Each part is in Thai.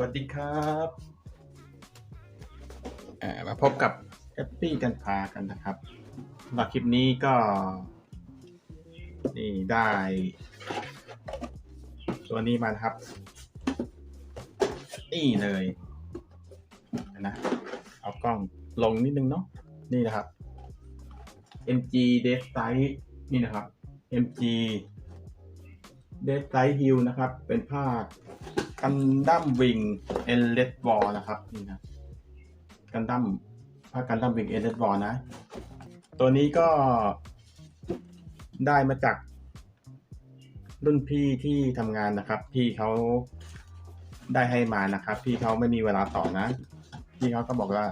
วัสดีครับอ่ามาพบกับแฮปปี้กันพากันนะครับสำหรับคลิปนี้ก็ นี่ได้ ตัวนี้มานะครับ นี่เลยนะเอากล้องลงนิดนึงเนาะนี่นะครับ MG d e a d Sight นี่นะครับ MG d e a d Sight Hill นะครับ เป็นภาคกันดั้มวิงเอเลดวอลนะครับนี่นะกันดั้มภาคกันดั้มวิงเอเลดวอลนะ ตัวนี้ก็ได้มาจากรุ่นพี่ที่ทำงานนะครับ พี่เขาได้ให้มานะครับ พี่เขาไม่มีเวลาต่อนะ พี่เขาก็บอกว่า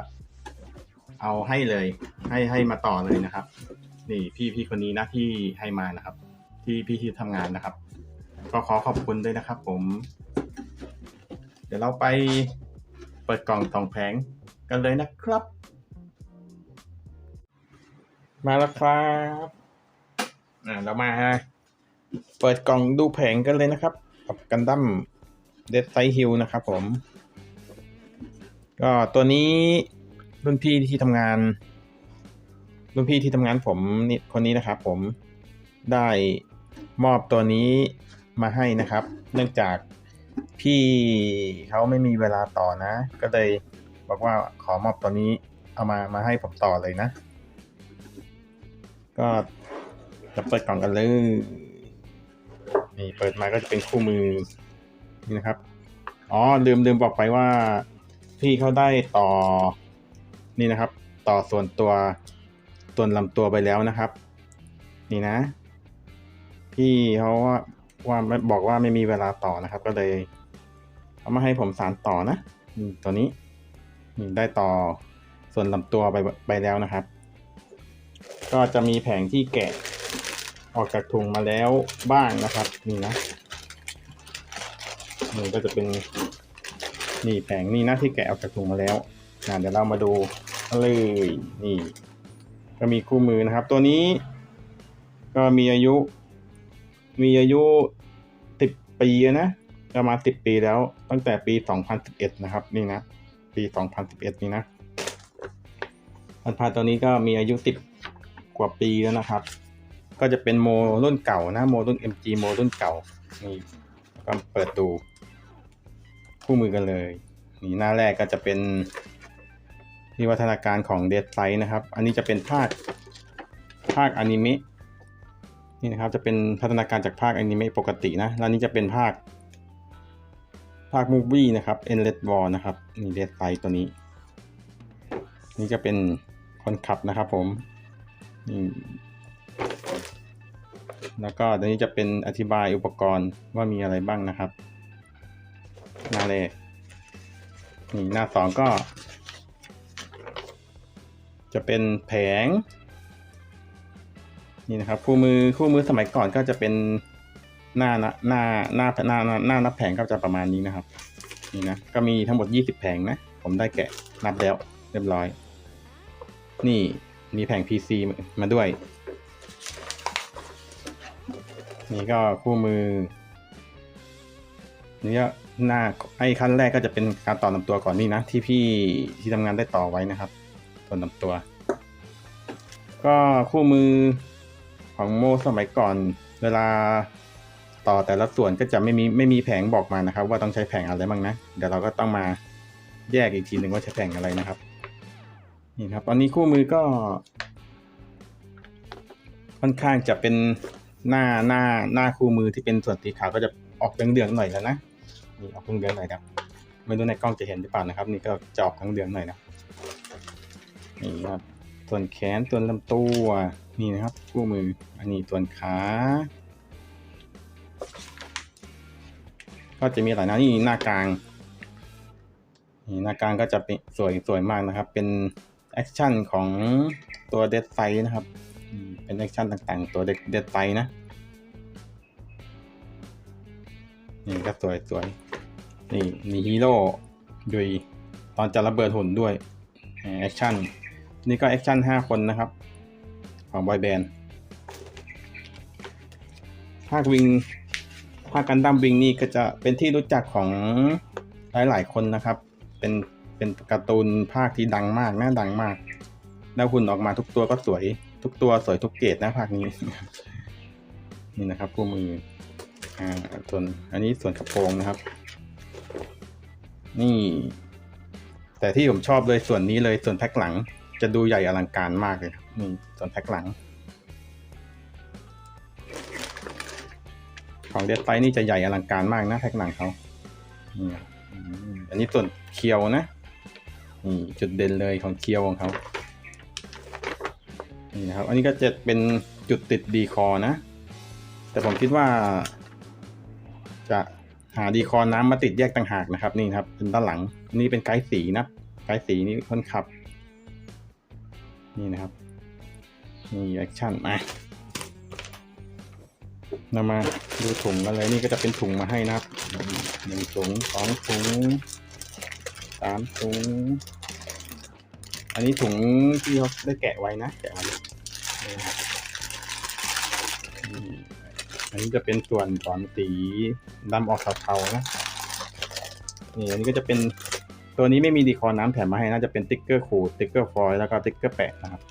เอาให้เลย ให้ให้มาต่อเลยนะครับ นี่พี่พี่คนนี้นะที่ให้มานะครับ ที่พี่ที่ทำงานนะครับ ก็ขอขอบคุณด้วยนะครับผม เดี๋ยวเราไปเปิดกล่องสองแผงกันเลยนะครับ มาแล้วครับอ่าเรามาเปิดกล่องดูแผงกันเลยนะครับ กับกันดั้มเดดไซฮิลนะครับผม ก็ตัวนี้รุ่นพี่ที่ทำงาน รุ่นพี่ที่ทำงานผมนี่คนนี้นะครับผมได้มอบตัวนี้ มาให้นะครับ เนื่องจากพี่เขาไม่มีเวลาต่อนะ ก็เลยบอกว่าขอมอบตัวนี้เอามามาให้ผมต่อเลยนะ ก็จะเปิดกล่องกันเลยนี่เปิดมาก็จะเป็นคู่มือนี่นะครับอ๋อลืมลืมบอกไปว่า พี่เขาได้ต่อนี่นะครับ ต่อส่วนตัวส่วนลำตัวไปแล้วนะครับ นี่นะ พี่เขา ว่าบอกว่าไม่มีเวลาต่อนะครับ ก็เลยเอามาให้ผมสารต่อนะตัวนี้ได้ต่อส่วนลำตัวไปไปแล้วนะครับ ก็จะมีแผงที่แกะออกจากถุงมาแล้วบ้างนะครับ นี่นะนี่ก็จะเป็นนี่แผงนี่นะที่แกะออกจากถุงมาแล้วนะเดี๋ยวเรามาดูเลยนี่ ก็มีคู่มือนะครับ ตัวนี้ ก็มีอายุ มีอายุสิบปีนะประมาณสิบปีแล้ว ตั้งแต่ปีสองพันสิบเอ็ดนะครับ นี่นะ ปีสองพันสิบเอ็ดนี่นะพันพาตัวนี้ก็มีอายุสิบกว่าปีแล้วนะครับ ก็จะเป็นโมรุ่นเก่านะ โมรุ่น MG โมรุ่นเก่า นี่ก็เปิดดู คู่มือกันเลย นี่หน้าแรกก็จะเป็นวิวัฒนาการของเด d ไ i นะครับ อันนี้จะเป็นภาคภาคอนิเมะ นี่นะครับจะเป็นพัฒนาการจากภาคอนิเมะปกตินะแล้วนี้จะเป็นภาค ภาคมูฟวี่นะครับ Endless War นะครับนี่เด d ไ i ตัวนี้ นี่จะเป็นคนขับนะครับผมนี่แล้วก็ตัวนี้จะเป็นอธิบายอุปกรณ์ว่ามีอะไรบ้างนะครับ หน้าแรกนี่หน้าสองก็ จะเป็นแผง นี่นะครับคู่มือคู่มือสมัยก่อนก็จะเป็นหน้านะหน้าหน้าหน้าหน้าหน้านับแผงก็จะประมาณนี้นะครับ นี่นะก็มีทั้งหมด 20 แผงนะ ผมได้แกะนับแล้วเรียบร้อย นี่มีแผง PC มาด้วย นี่ก็คู่มือนี่ก็หน้าไอ้ขั้นแรกก็จะเป็นการต่อลำตัวก่อนนี่นะ ที่พี่ที่ทำงานได้ต่อไว้นะครับต่อลำตัว ก็คู่มือ ของโมสมัยก่อน เวลาต่อแต่ละส่วนก็จะไม่มีไม่มีแผงบอกมานะครับ ว่าต้องใช้แผงอะไรบ้างนะ เดี๋ยวเราก็ต้องมาแยกอีกทีหนึ่งว่าใช้แผงอะไรนะครับ นี่ครับ ตอนนี้คู่มือก็ ค่อนข้างจะเป็นหน้าหน้าหน้าคู่มือที่เป็นส่วนสีขาวก็จะออกเหลืองๆหน่อยแล้วนะนี่ออกเหลืองๆหน่อยครับไม่รู้ในกล้องจะเห็นหรือเปล่านะครับ นี่ก็จะออกเหลืองๆหน่อยนะนี่ครับ ส่วนแขนส่วนลำตัวนี่นะครับคู่มืออันนี้ส่วนขา ก็จะมีหลายหน้านี่หน้ากลางนี่หน้ากลางก็จะเป็นสวยสวยมากนะครับ เป็นแอคชั่นของตัวเดดไซนะครับ เป็นแอคชั่นต่างๆ ตัวเดดเด็ดไปนะนี่ก็สวยสวยนี่มีฮีโร่ดุยตอนจะระเบิดหุ่นด้วยแอคชั่น นี่ก็แอคชั่นห้าคนนะครับ ของบอยแบนด์ภาควิงภาคกันดั้มวิงนี่ก็จะเป็นที่รู้จักของหลายหลาย ๆ คนนะครับ เป็นเป็นการ์ตูนภาคที่ดังมากน่าดังมาก แล้วหุ่นออกมาทุกตัวก็สวย ทุกตัวสวยทุกเกรดนะภาคนี้ นี่นะครับคู่มืออ่าส่วนอันนี้ส่วนกระโปรงนะครับ นี่ แต่ที่ผมชอบเลยส่วนนี้เลยส่วนแพ็คหลัง จะดูใหญ่อลังการมากเลยครับนี่ส่วนแพ็คหลัง ของเดดไฟนี่จะใหญ่อลังการมากนะแพ็คหลังเขาอันนี้ส่วนเคียวนะนี่จุดเด่นเลยของเคียวของเขานี่นะครับ อันนี้ก็จะเป็นจุดติดดีคอนะ แต่ผมคิดว่า จะหาดีคอน้ำมาติดแยกต่างหากนะครับ นี่ครับเป็นด้านหลังนี่เป็นไกด์สีนะไกด์สีนี่คนขับ นี่นะครับนี่แอคชั่นมาเรามาดูถุงกันเลยนี่ก็จะเป็นถุงมาให้นะครับหนึ่งถุงสองถุงสามถุง อันนี้ถุงที่เขาได้แกะไว้นะ แกะไว้นี่นะครับอันนี้จะเป็นส่วนของสีดำออกเทาๆนะนี่อันนี้ก็จะเป็น ตัวนี้ไม่มีดีคอน้ำแถมมาให้น่าจะเป็นติ๊กเกอร์ขูดติ๊กเกอร์ฟอยล์แล้วก็ติ๊กเกอร์แปะนะครับ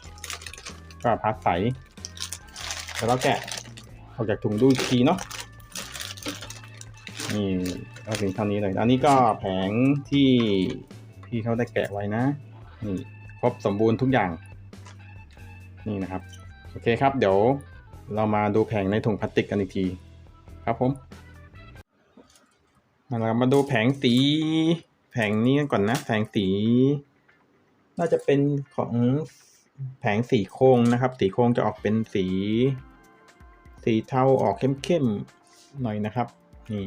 ก็พัดใสแล้วแกะออกจากถุงดูทีเนาะนี่ก็ถึงเท่านี้เลย อันนี้ก็แผงที่พี่เขาได้แกะไว้นะ นี่ครบสมบูรณ์ทุกอย่าง นี่นะครับ โอเคครับ เดี๋ยวเรามาดูแผงในถุงพลาสติกกันอีกที ครับผมมาเรามาดูแผงสี ผงนี้กันก่อนนะ แผงสี น่าจะเป็นของแผงสีโครงนะครับ สีโครงจะออกเป็นสี สีเทาออกเข้มๆหน่อยนะครับ นี่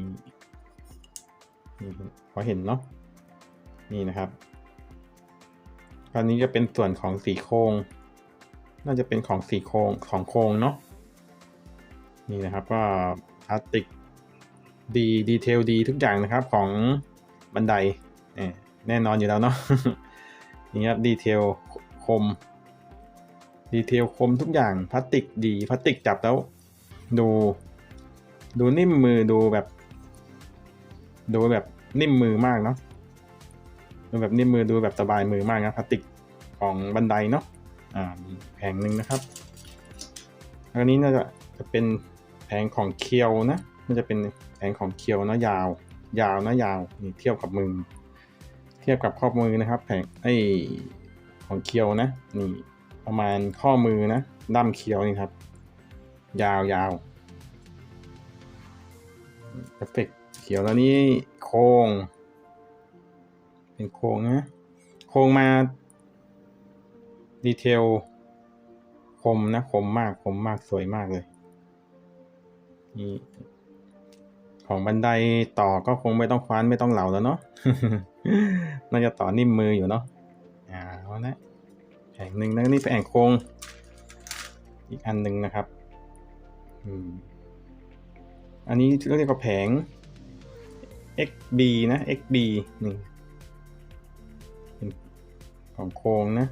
นี่พอเห็นเนาะนี่นะครับอันนี้จะเป็นส่วนของสีโครงน่าจะเป็นของสีโครงของโครงเนาะนี่นะครับก็พลาสติกดีดีเทลดีทุกอย่างนะครับของบันได แน่นอนอยู่แล้วเนาะนี่ครับดีเทลคม ดีเทลคมทุกอย่างพลาสติกดีพลาสติกจับแล้ว ดู ดูนิ่มมือดูแบบ ดูแบบนิ่มมือมากเนาะดูแบบนิ่มมือดูแบบสบายมือมากนะพลาสติกของบันไดเนาะอ่าแผงหนึ่งนะครับอันนี้น่าจะจะเป็นแผงของเคียวนะน่าจะเป็นแผงของเคียวนะยาว ยาวนะยาวนี่เทียบกับมือ เทียบกับข้อมือนะครับแผงไอของเคียวนะนี่ประมาณข้อมือนะด้ามเคียวนี่ครับ ยาวยาวเอฟเฟกเขียวแล้วนี่โครงเป็นโครงนะโครงมาดีเทลคมนะคมมากคมมากสวยมากเลยนี่ของบันไดต่อก็คงไม่ต้องคว้านไม่ต้องเหลาแล้วเนาะ น่าจะต่อนิ่มมืออยู่เนาะอ่าเอานะแผงหนึ่งแล้วนี่เป็นแผงโครงอีกอันหนึ่งนะครับอืมอันนี้เรียกว่าแผง XB นะ XB หนี่เป็นของโครงนะ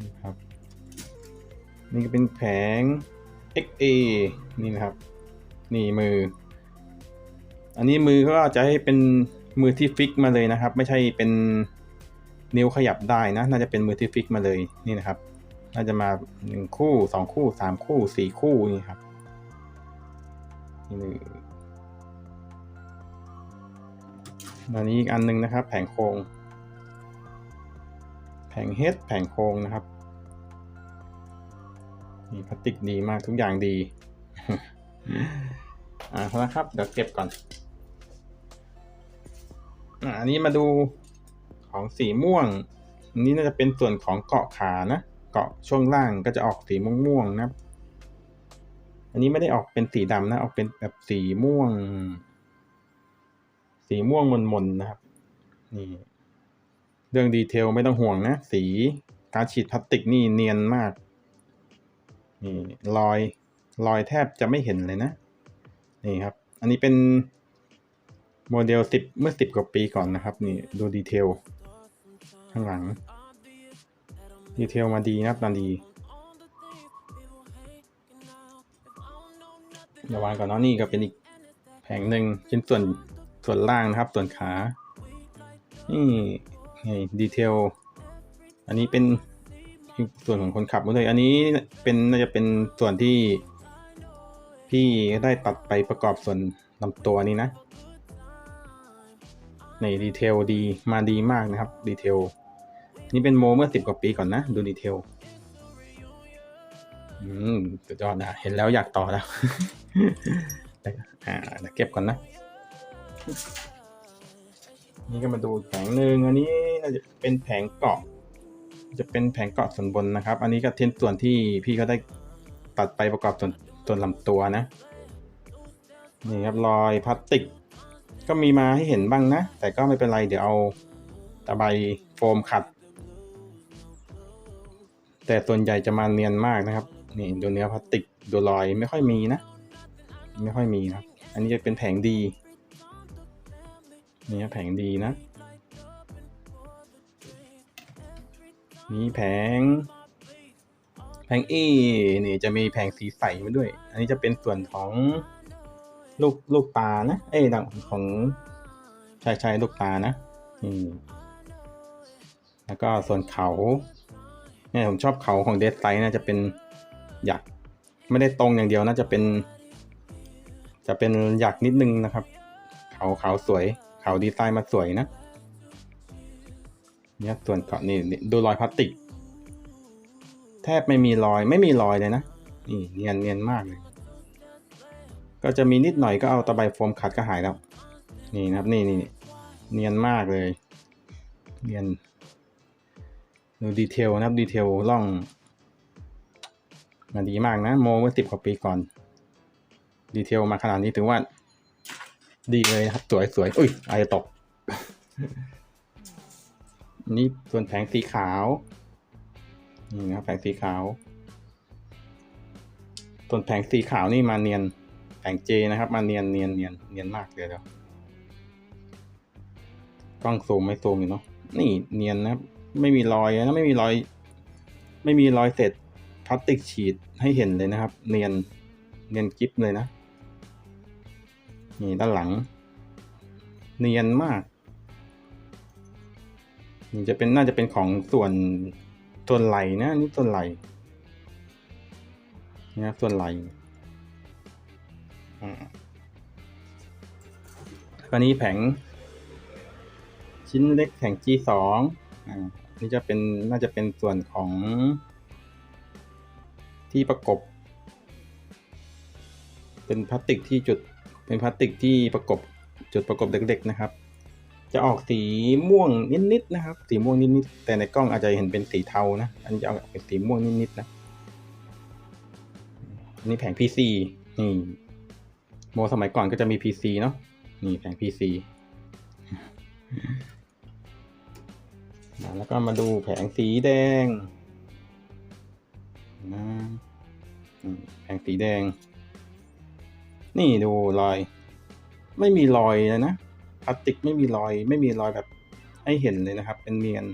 นี่ครับ นี่ก็เป็นแผง XA นี่นะครับ นี่มือ อันนี้มือก็จะให้เป็น มือที่ฟิกมาเลยนะครับ ไม่ใช่เป็นนิ้วขยับได้นะ น่าจะเป็นมือที่ฟิกมาเลยนี่นะครับ น่าจะมาหนึ่งคู่สองคู่สามคู่สี่คู่นี่ครับนี่อันนี้อีกอันหนึ่งนะครับ แผงโครงแผงเฮดแผงโครงนะครับนี่พลาสติกดีมากทุกอย่างดี อ่าแล้วครับ เดี๋ยวเก็บก่อน อันนี้มาดูของสีม่วงอันนี้น่าจะเป็นส่วนของเกาะขานะ เกาะช่วงล่างก็จะออกสีม่วงๆนะครับ อันนี้ไม่ได้ออกเป็นสีดำนะ ออกเป็นแบบสีม่วง สีม่วงมนๆนะครับ นี่ เรื่องดีเทลไม่ต้องห่วงนะ สีการฉีดพลาสติกนี่เนียนมาก นี่รอยรอยแทบจะไม่เห็นเลยนะ นี่ครับ อันนี้เป็น โมเดลสิบเมื่อสิบกว่าปีก่อนนะครับ นี่ดูดีเทล ข้างหลัง ดีเทลมาดีนะครับมาดีเดี๋ยววางก่อนเนาะนี่ก็เป็นอีกแผงหนึ่งชิ้นส่วนส่วนล่างนะครับ ส่วนขา นี่นี่ดีเทล อันนี้เป็นส่วนของคนขับหมดเลย อันนี้เป็นน่าจะเป็นส่วนที่พี่ได้ตัดไปประกอบส่วนลำตัวนี้นะ ในดีเทลดีมาดีมากนะครับดีเทลนี่เป็นโมเมื่อสิบกว่าปีก่อนนะ ดูดีเทลอืมสุดยอดนะเห็นแล้วอยากต่อแล้วอ่าเดี๋ยวเก็บก่อนนะ นี่ก็มาดูแผงหนึ่งอันนี้น่าจะเป็นแผงเกาะ จะเป็นแผงเกาะส่วนบนนะครับ อันนี้ก็เทนส่วนที่พี่เขาได้ตัดไปประกอบส่วนส่วนลำตัวนะนี่ครับรอยพลาสติก ก็มีมาให้เห็นบ้างนะ แต่ก็ไม่เป็นไร เดี๋ยวเอาตะไบโฟมขัด แต่ส่วนใหญ่จะมาเนียนมากนะครับ นี่ดูเนื้อพลาสติกดูรอยไม่ค่อยมีนะ ไม่ค่อยมีครับ อันนี้จะเป็นแผงดี นี่แผงดีนะมีแผง แผงเอนี่จะมีแผงสีใสมาด้วย อันนี้จะเป็นส่วนของ ลูกลูกตานะ เอ้ยดังของชายชายลูกตานะนี่แล้วก็ส่วนเขาเนี่ยผมชอบเขาของเดสไซน่าจะเป็นหยักไม่ได้ตรงอย่างเดียวน่าจะเป็น จะเป็นหยักนิดนึงนะครับ เขาเขาสวย เขาดีไซน์มาสวยนะเนี่ยส่วนเกาะนี่นี่ดูรอยพลาสติก แทบไม่มีรอยไม่มีรอยเลยนะนี่เนียนเนียนมากเลย ก็จะมีนิดหน่อยก็เอาตะไบโฟมขัดก็หายแล้ว นี่นะครับนี่นี่เนียนมากเลย เนียนดูดีเทลนะครับดีเทลล่องมาดีมากนะ โมเมื่อสิบกว่าปีก่อน ดีเทลมาขนาดนี้ถือว่า ดีเลยนะครับ สวยสวยอุ้ยอาจจะตก นี่ส่วนแผงสีขาวนี่นะครับแผงสีขาวส่วนแผงสีขาวนี่มาเนียน แผงเจนะครับ มาเนียนเนียนเนียนเนียนมากเลยเดี๋ยวกล้องซูมไม่ซูมอยู่เนาะนี่เนียนนะไม่มีรอยนะไม่มีรอย ไม่มีรอยเศษพลาสติกฉีดให้เห็นเลยนะครับ เนียนเนียนกิฟเลยนะนี่ด้านหลัง เนียนมากนี่จะเป็นน่าจะเป็นของส่วนส่วนไหลนะนี่ส่วนไหลนี่นะส่วนไหล อ่าก็นี้แผง ชิ้นเล็กแผง G2 อ่านี่จะเป็นน่าจะเป็นส่วนของที่ประกบ เป็นพลาสติกที่จุดเป็นพลาสติกที่ประกบจุดประกบเด็กๆนะครับ จะออกสีม่วงนิดๆนะครับ สีม่วงนิดๆแต่ในกล้องอาจจะเห็นเป็นสีเทานะ อันนี้จะออกเป็นสีม่วงนิดๆนะนนี้แผง PC นี่ โมสมัยก่อนก็จะมี PC เนาะนี่แผง PC แล้วก็มาดูแผงสีแดงนะแผงสีแดง นี่ดูรอย ไม่มีรอยเลยนะพลาสติกไม่มีรอย ไม่มีรอยแบบให้เห็นเลยนะครับ เป็นเนียน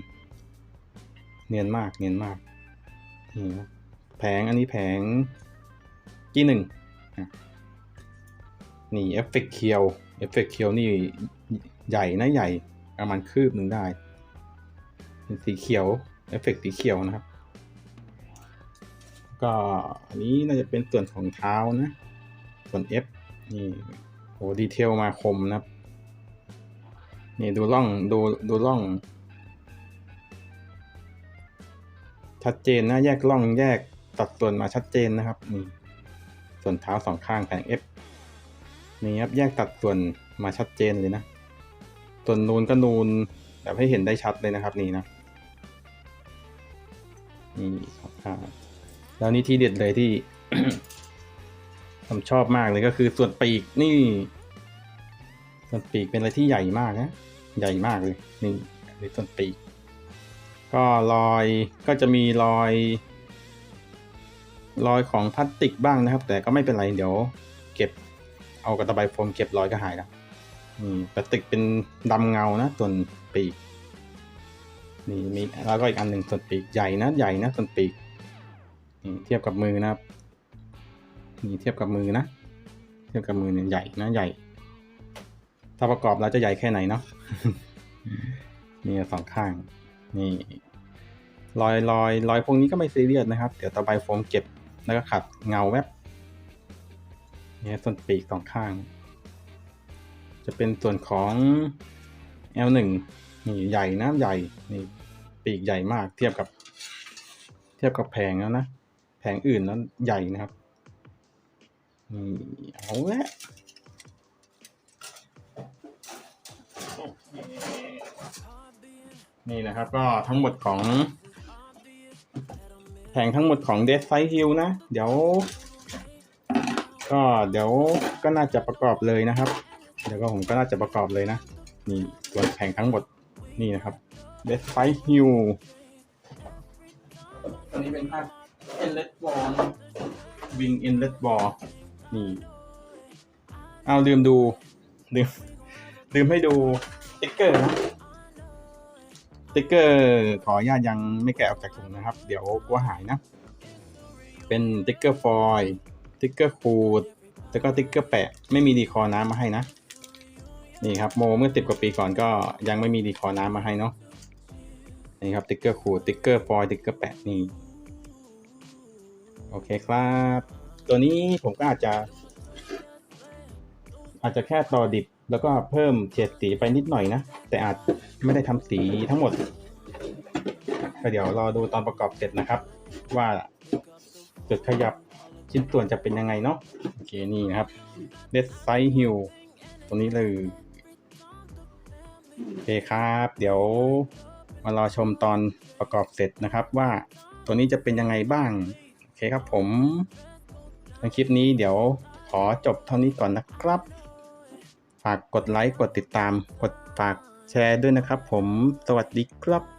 เนียนมากเนียนมากนี่แผงอันนี้แผงที่หนึ่งอะ นี่เอฟเฟกเคียวเอฟเฟกเคียวนี่ใหญ่นะใหญ่ประมาณคืบหนึ่งได้เป็นสีเขียวเอฟเฟกสีเขียวนะครับ ก็อันนี้น่าจะเป็นส่วนของเท้านะ ส่วน F นี่โหดีเทลมาคมนะครับ นี่ดูร่องดูดูร่อง ชัดเจนนะแยกร่องแยกตัดส่วนมาชัดเจนนะครับนี่ส่วนเท้าสองข้างแผง F นี่ครับแยกตัดส่วนมาชัดเจนเลยนะส่วนนูนก็นูนแบบให้เห็นได้ชัดเลยนะครับนี่นะนี่ครับแล้วนี่ที่เด็ดเลยที่ผมชอบมากเลยก็คือส่วนปีกนี่ ส่วนปีกเป็นอะไรที่ใหญ่มากนะ ใหญ่มากเลยนี่นนี้ส่วนปีก ก็รอยก็จะมีรอย รอยของพลาสติกบ้างนะครับ แต่ก็ไม่เป็นไรเดี๋ยว เก็บ เอากระตะไบโฟมเก็บรอยก็หายแล้วนี่พลาสติกเป็นดำเงานะส่วนปีกนี่มีแล้วก็อีกอันหนึ่งส่วนปีกใหญ่นะใหญ่นะส่วนปีกนี่เทียบกับมือนะครับนี่เทียบกับมือนะ เทียบกับมือเนี่ยใหญ่นะใหญ่ ถ้าประกอบแล้วจะใหญ่แค่ไหนเนาะนี่สองข้าง นี่รอยรอยรอยพวกนี้ก็ไม่ซีเรียสนะครับ เดี๋ยวต่อไปโฟมเก็บแล้วก็ขัดเงาแวบ เนี่ยส่วนปีกสองข้าง จะเป็นส่วนของ L1 นี่ใหญ่นะใหญ่นี่ปีกใหญ่มากเทียบกับ เทียบกับแผงแล้วนะ แผงอื่นนั้นใหญ่นะครับนี่เอาละนี่นะครับก็ทั้งหมดของ แผงทั้งหมดของ Dead Side Hill นะ เดี๋ยว ก็เดี๋ยวก็น่าจะประกอบเลยนะครับ เดี๋ยวก็ผมก็น่าจะประกอบเลยนะ นี่ส่วนแผงทั้งหมดนี่นะครับ Dead Side Hill ตอนนี้เป็นภาพ Endless Wall นะ Wing Endless Wall นี่เอาลืมดูลืมลืมให้ดูสติ๊กเกอร์นะสติ๊กเกอร์ขออนุญาตยังไม่แกะออกจากถุงนะครับ เดี๋ยวกลัวหายนะ เป็นสติ๊กเกอร์ฟอยล์ส ติ๊กเกอร์ขูดแล้วก็ติ๊กเกอร์แปะ ไม่มีดีคอน้ำมาให้นะ นี่ครับโมเมื่อสิบกว่าปีก่อนก็ยังไม่มีดีคอน้ำมาให้เนาะ นี่ครับติ๊กเกอร์ขูดติ๊กเกอร์ฟอยติ๊กเกอร์แปะนี่ โอเคครับ ตัวนี้ผมก็อาจจะ อาจจะแค่ต่อดิบแล้วก็เพิ่มเฉดสีไปนิดหน่อยนะ แต่อาจไม่ได้ทำสีทั้งหมด ก็เดี๋ยวรอดูตอนประกอบเสร็จนะครับ ว่าจุดขยับ ชิ้นส่วนจะเป็นยังไงเนาะโอเคนี่นะครับ Dead Side Hill ตัวนี้เลยโอเคครับ เดี๋ยวมารอชมตอนประกอบเสร็จนะครับว่าตัวนี้จะเป็นยังไงบ้างโอเคครับผมในคลิปนี้เดี๋ยวขอจบเท่านี้ก่อนนะครับ ฝากกดไลค์กดติดตาม กดฝากแชร์ด้วยนะครับผมสวัสดีครับ